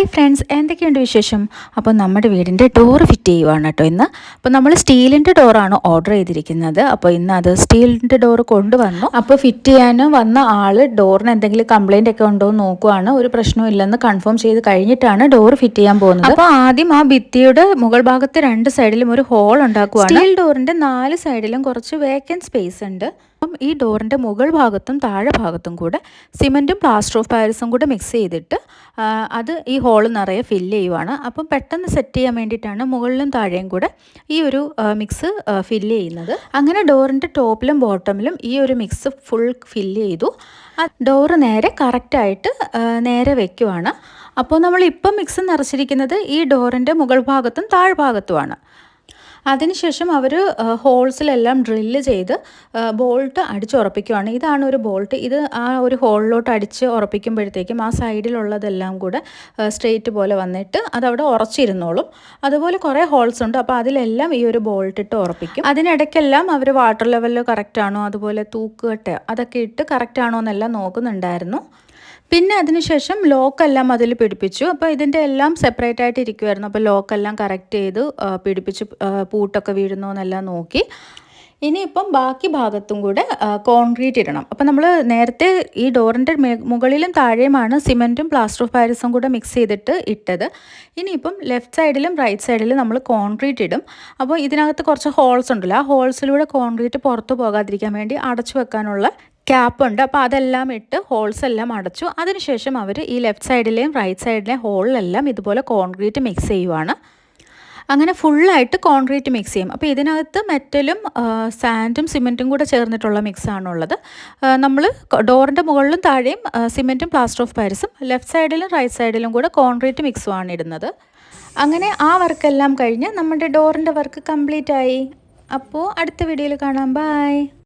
Hi friends എന്തൊക്കെയുണ്ട് വിശേഷം? അപ്പോൾ നമ്മുടെ വീടിന്റെ ഡോർ ഫിറ്റ് ചെയ്യുവാണ് കേട്ടോ ഇന്ന്. അപ്പോൾ നമ്മൾ സ്റ്റീലിന്റെ ഡോറാണ് ഓർഡർ ചെയ്തിരിക്കുന്നത്. അപ്പോൾ ഇന്ന് അത് സ്റ്റീലിന്റെ ഡോർ കൊണ്ടുവന്നു. അപ്പോൾ ഫിറ്റ് ചെയ്യാനും വന്ന ആൾ ഡോറിന് എന്തെങ്കിലും കംപ്ലൈന്റ് ഒക്കെ ഉണ്ടോ എന്ന് നോക്കുവാണ്. ഒരു പ്രശ്നവും ഇല്ലെന്ന് കൺഫേം ചെയ്ത് കഴിഞ്ഞിട്ടാണ് ഡോർ ഫിറ്റ് ചെയ്യാൻ പോകുന്നത്. അപ്പോൾ ആദ്യം ആ ഭിത്തിയുടെ മുകൾ ഭാഗത്ത് രണ്ട് സൈഡിലും ഒരു ഹോൾ ഉണ്ടാക്കുവാണ്. സ്റ്റീൽ ഡോറിന്റെ നാല് സൈഡിലും കുറച്ച് വേക്കന്റ് സ്പേസ് ഉണ്ട്. അപ്പം ഈ ഡോറിന്റെ മുകൾ ഭാഗത്തും താഴെ ഭാഗത്തും കൂടെ സിമെന്റും പ്ലാസ്റ്റർ ഓഫ് പാരിസും കൂടെ മിക്സ് ചെയ്തിട്ട് അത് ഈ ഹോൾ നിറയെ ഫില്ല് ചെയ്യുവാണ്. അപ്പം പെട്ടെന്ന് സെറ്റ് ചെയ്യാൻ വേണ്ടിയിട്ടാണ് മുകളിലും താഴെയും കൂടെ ഈ ഒരു മിക്സ് ഫില്ല് ചെയ്യുന്നത്. അങ്ങനെ ഡോറിന്റെ ടോപ്പിലും ബോട്ടമിലും ഈ ഒരു മിക്സ് ഫുൾ ഫില്ല് ചെയ്തു. ഡോറ് നേരെ കറക്റ്റായിട്ട് നേരെ വെക്കുവാണ്. അപ്പോൾ നമ്മൾ ഇപ്പം മിക്സ് നിറച്ചിരിക്കുന്നത് ഈ ഡോറിന്റെ മുകൾ ഭാഗത്തും താഴ്ഭാഗത്തുമാണ് അതിനുശേഷം അവർ ഹോൾസിലെല്ലാം ഡ്രില്ല് ചെയ്ത് ബോൾട്ട് അടിച്ചുറപ്പിക്കുകയാണ് ഇതാണ് ഒരു ബോൾട്ട്. ഇത് ആ ഒരു ഹോളിലോട്ട് അടിച്ച് ഉറപ്പിക്കുമ്പോഴത്തേക്കും ആ സൈഡിലുള്ളതെല്ലാം കൂടെ സ്ട്രെയിറ്റ് പോലെ വന്നിട്ട് അതവിടെ ഉറച്ചിരുന്നോളും. അതുപോലെ കുറേ ഹോൾസ് ഉണ്ട്. അപ്പോൾ അതിലെല്ലാം ഈ ഒരു ബോൾട്ട് ഇട്ട് ഉറപ്പിക്കും. അതിനിടയ്ക്കെല്ലാം അവർ വാട്ടർ ലെവലിൽ കറക്റ്റ് ആണോ അതുപോലെ തൂക്കുകെട്ട് അതൊക്കെ ഇട്ട് കറക്റ്റ് ആണോ എന്നെല്ലാം നോക്കുന്നുണ്ടായിരുന്നു. പിന്നെ അതിനുശേഷം ലോക്കെല്ലാം അതിൽ പിടിപ്പിച്ചു. അപ്പോൾ ഇതിന്റെ എല്ലാം സെപ്പറേറ്റ് ആയിട്ട് ഇരിക്കുമായിരുന്നു അപ്പോൾ ലോക്കെല്ലാം കറക്റ്റ് ചെയ്ത് പിടിപ്പിച്ച് പൂട്ടൊക്കെ വീഴുന്നോ എന്നെല്ലാം നോക്കി. ഇനിയിപ്പം ബാക്കി ഭാഗത്തും കൂടെ കോൺക്രീറ്റ് ഇടണം. അപ്പം നമ്മൾ നേരത്തെ ഈ ഡോറിന്റെ മുകളിലും താഴെയുമാണ് സിമെന്റും പ്ലാസ്റ്റർ ഓഫ് പാരിസും കൂടെ മിക്സ് ചെയ്തിട്ട് ഇട്ടത്. ഇനിയിപ്പം ലെഫ്റ്റ് സൈഡിലും റൈറ്റ് സൈഡിലും നമ്മൾ കോൺക്രീറ്റ് ഇടും. അപ്പോൾ ഇതിനകത്ത് കുറച്ച് ഹോൾസ് ഉണ്ടല്ലോ. ആ ഹോൾസിലൂടെ കോൺക്രീറ്റ് പുറത്തു പോകാതിരിക്കാൻ വേണ്ടി അടച്ചു വെക്കാനുള്ള ക്യാപ്പ് ഉണ്ട് അപ്പോൾ അതെല്ലാം ഇട്ട് ഹോൾസ് എല്ലാം അടച്ചു. അതിനുശേഷം അവർ ഈ ലെഫ്റ്റ് സൈഡിലെയും റൈറ്റ് സൈഡിലെയും ഹോളിലെല്ലാം ഇതുപോലെ കോൺക്രീറ്റ് മിക്സ് ചെയ്യുവാണ്. അങ്ങനെ ഫുള്ളായിട്ട് കോൺക്രീറ്റ് മിക്സ് ചെയ്യും. അപ്പോൾ ഇതിനകത്ത് മെറ്റലും സാൻഡും സിമെന്റും കൂടെ ചേർന്നിട്ടുള്ള മിക്സാണുള്ളത് നമ്മൾ ഡോറിന്റെ മുകളിലും താഴെയും സിമെന്റും പ്ലാസ്റ്റർ ഓഫ് പാരിസും ലെഫ്റ്റ് സൈഡിലും റൈറ്റ് സൈഡിലും കൂടെ കോൺക്രീറ്റ് മിക്സുമാണ് ഇടുന്നത്. അങ്ങനെ ആ വർക്കെല്ലാം കഴിഞ്ഞ് നമ്മുടെ ഡോറിന്റെ വർക്ക് കംപ്ലീറ്റ് ആയി അപ്പോൾ അടുത്ത വീഡിയോയിൽ കാണാം. ബൈ.